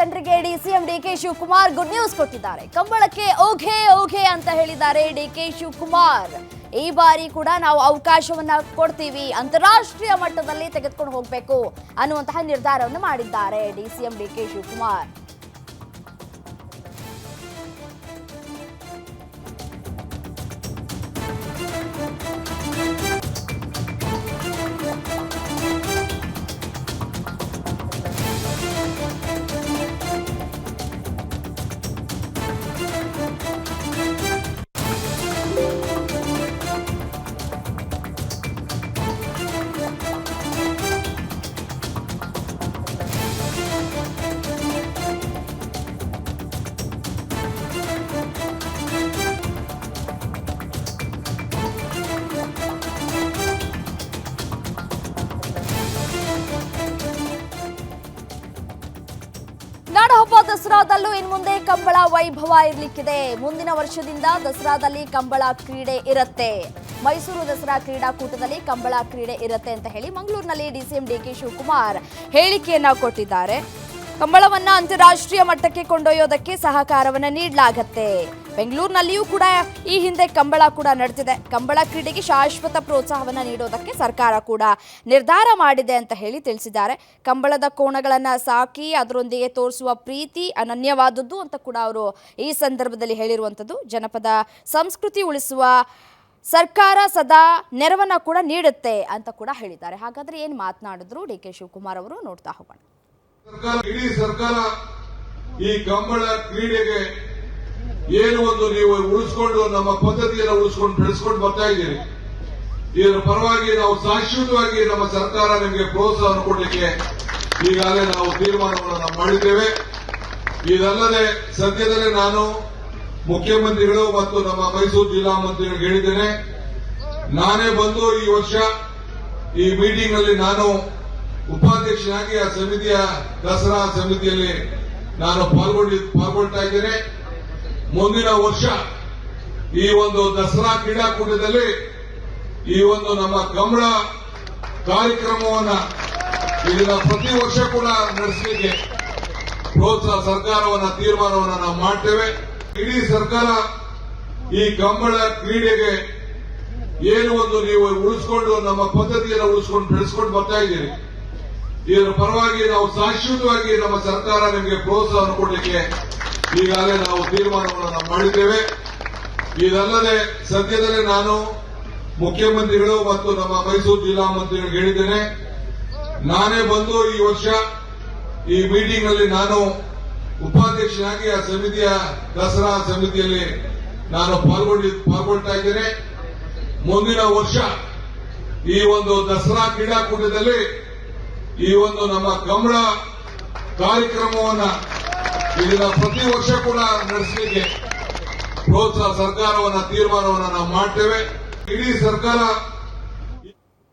ಜನರಿಗೆ DCM DK Shivakumar good news ಕೊಟ್ಟಿದ್ದಾರೆ. ಕಂಬಳಕ್ಕೆ ಓಘೆ ಓಘೆ ಅಂತ ಹೇಳಿದ್ದಾರೆ ಡಿ ಕೆ ಶಿವಕುಮಾರ್. ಈ ಬಾರಿ ಕೂಡ ನಾವು ಅವಕಾಶವನ್ನ ಕೊಡ್ತೀವಿ. ಅಂತಾರಾಷ್ಟ್ರೀಯ ಮಟ್ಟದಲ್ಲಿ ತೆಗೆದುಕೊಂಡು ಹೋಗಬೇಕು ಅನ್ನುವಂತಹ ನಿರ್ಧಾರವನ್ನು ಮಾಡಿದ್ದಾರೆ ಡಿಸಿಎಂ ಡಿಕೆ ಶಿವಕುಮಾರ್. ನಾಡಹಬ್ಬ ದಸರಾದಲ್ಲೂ ಇನ್ನು ಮುಂದೆ ಕಂಬಳ ವೈಭವ ಇರ್ಲಿಕ್ಕಿದೆ. ಮುಂದಿನ ವರ್ಷದಿಂದ ದಸರಾದಲ್ಲಿ ಕಂಬಳ ಕ್ರೀಡೆ ಇರುತ್ತೆ. ಮೈಸೂರು ದಸರಾ ಕ್ರೀಡಾಕೂಟದಲ್ಲಿ ಕಂಬಳ ಕ್ರೀಡೆ ಇರುತ್ತೆ ಅಂತ ಹೇಳಿ ಮಂಗಳೂರಿನಲ್ಲಿ ಡಿಸಿಎಂ ಡಿ ಕೆ ಶಿವಕುಮಾರ್ ಹೇಳಿಕೆಯನ್ನ ಕೊಟ್ಟಿದ್ದಾರೆ. ಕಂಬಳವನ್ನ ಅಂತಾರಾಷ್ಟ್ರೀಯ ಮಟ್ಟಕ್ಕೆ ಕೊಂಡೊಯ್ಯೋದಕ್ಕೆ ಸಹಕಾರವನ್ನ ನೀಡಲಾಗತ್ತೆ. ಬೆಂಗಳೂರಿನಲ್ಲಿಯೂ ಕೂಡ ಈ ಹಿಂದೆ ಕಂಬಳ ಕೂಡ ನಡೆದಿದೆ ಕಂಬಳ ಕ್ರೀಡೆಗೆ ಶಾಶ್ವತ ಪ್ರೋತ್ಸಾಹವನ್ನ ನೀಡೋದಕ್ಕೆ ಸರ್ಕಾರ ಕೂಡ ನಿರ್ಧಾರ ಮಾಡಿದೆ ಅಂತ ಹೇಳಿ ತಿಳಿಸಿದ್ದಾರೆ. ಕಂಬಳದ ಕೋಣಗಳನ್ನು ಸಾಕಿ ಅದರೊಂದಿಗೆ ತೋರಿಸುವ ಪ್ರೀತಿ ಅನನ್ಯವಾದದ್ದು ಅಂತ ಕೂಡ ಅವರು ಈ ಸಂದರ್ಭದಲ್ಲಿ ಹೇಳಿರುವಂಥದ್ದು ಜನಪದ ಸಂಸ್ಕೃತಿ ಉಳಿಸುವ ಸರ್ಕಾರ ಸದಾ ನೆರವನ್ನ ಕೂಡ ನೀಡುತ್ತೆ ಅಂತ ಕೂಡ ಹೇಳಿದ್ದಾರೆ. ಹಾಗಾದ್ರೆ ಏನು ಮಾತನಾಡಿದ್ರು ಡಿ ಕೆ ಶಿವಕುಮಾರ್ ಅವರು ನೋಡ್ತಾ ಹೋಗೋಣ. ಸರ್ಕಾರ, ಇಡೀ ಸರ್ಕಾರ ಈ ಕಂಬಳ ಕ್ರೀಡೆಗೆ ಏನು ಒಂದು ನೀವು ಉಳಿಸ್ಕೊಂಡು ನಮ್ಮ ಪದ್ಧತಿಯನ್ನು ಉಳಿಸ್ಕೊಂಡು ಬೆಳೆಸ್ಕೊಂಡು ಬರ್ತಾ ಇದ್ದೀರಿ. ಇದರ ಪರವಾಗಿ ನಾವು ಶಾಶ್ವತವಾಗಿ ನಮ್ಮ ಸರ್ಕಾರ ನಿಮಗೆ ಪ್ರೋತ್ಸಾಹ ಕೊಡಲಿಕ್ಕೆ ಈಗಾಗಲೇ ನಾವು ತೀರ್ಮಾನಗಳನ್ನು ಮಾಡಿದ್ದೇವೆ. ಇದಲ್ಲದೆ ಸದ್ಯದಲ್ಲೇ ನಾನು ಮುಖ್ಯಮಂತ್ರಿಗಳು ಮತ್ತು ನಮ್ಮ ಮೈಸೂರು ಜಿಲ್ಲಾ ಮಂತ್ರಿಗಳಿಗೆ ಹೇಳಿದ್ದೇನೆ. ನಾನೇ ಬಂದು ಈ ವರ್ಷ ಈ ಮೀಟಿಂಗ್ನಲ್ಲಿ ನಾನು ಉಪಾಧ್ಯಕ್ಷನಾಗಿ ಆ ಸಮಿತಿಯ ದಸರಾ ಸಮಿತಿಯಲ್ಲಿ ನಾನು ಪಾಲ್ಗೊಂಡಿ, ಪಾಲ್ಗೊಳ್ತಾ ಇದ್ದೇನೆ. ಮುಂದಿನ ವರ್ಷ ಈ ಒಂದು ದಸರಾ ಕ್ರೀಡಾಕೂಟದಲ್ಲಿ ಈ ಒಂದು ನಮ್ಮ ಗಮನ ಕಾರ್ಯಕ್ರಮವನ್ನ ಇದನ್ನ ಪ್ರತಿ ವರ್ಷ ಕೂಡ ನಡೆಸಲಿಕ್ಕೆ ಪ್ರೋತ್ಸಾಹ, ಸರ್ಕಾರವನ್ನ ತೀರ್ಮಾನವನ್ನ ನಾವು ಮಾಡ್ತೇವೆ. ಇಡೀ ಸರ್ಕಾರ ಈ ಕಂಬಳ ಕ್ರೀಡೆಗೆ ಏನು ಒಂದು ನೀವು ಉಳಿಸ್ಕೊಂಡು ನಮ್ಮ ಪದ್ಧತಿಯನ್ನು ಉಳಿಸಿಕೊಂಡು ಬೆಳೆಸ್ಕೊಂಡು ಬರ್ತಾ ಇದ್ದೀರಿ. ಇದರ ಪರವಾಗಿ ನಾವು ಶಾಶ್ವತವಾಗಿ ನಮ್ಮ ಸರ್ಕಾರ ನಿಮಗೆ ಪ್ರೋತ್ಸಾಹ ಕೊಡಲಿಕ್ಕೆ ಈಗಾಗಲೇ ನಾವು ತೀರ್ಮಾನಗಳನ್ನು ನಾವು ಮಾಡಿದ್ದೇವೆ. ಇದಲ್ಲದೆ ಸದ್ಯದಲ್ಲೇ ನಾನು ಮುಖ್ಯಮಂತ್ರಿಗಳು ಮತ್ತು ನಮ್ಮ ಮೈಸೂರು ಜಿಲ್ಲಾ ಮಂತ್ರಿಗಳಿಗೆ ಹೇಳಿದ್ದೇನೆ. ನಾನೇ ಬಂದು ಈ ವರ್ಷ ಈ ಮೀಟಿಂಗ್ನಲ್ಲಿ ನಾನು ಉಪಾಧ್ಯಕ್ಷನಾಗಿ ಆ ಸಮಿತಿಯ ದಸರಾ ಸಮಿತಿಯಲ್ಲಿ ನಾನು ಪಾಲ್ಗೊಂಡಿ, ಪಾಲ್ಗೊಳ್ತಾ ಇದ್ದೇನೆ. ಮುಂದಿನ ವರ್ಷ ಈ ಒಂದು ದಸರಾ ಕ್ರೀಡಾಕೂಟದಲ್ಲಿ ಈ ಒಂದು ನಮ್ಮ ಕಂಬಳ ಕಾರ್ಯಕ್ರಮವನ್ನ ಇದನ್ನ ಪ್ರತಿ ವರ್ಷ ಕೂಡ ನಡೆಸಲಿಕ್ಕೆ ಪ್ರೋತ್ಸಾಹ ಸರ್ಕಾರವನ್ನ ತೀರ್ಮಾನವನ್ನ ನಾವು ಮಾಡ್ತೇವೆ. ಇಡೀ ಸರ್ಕಾರ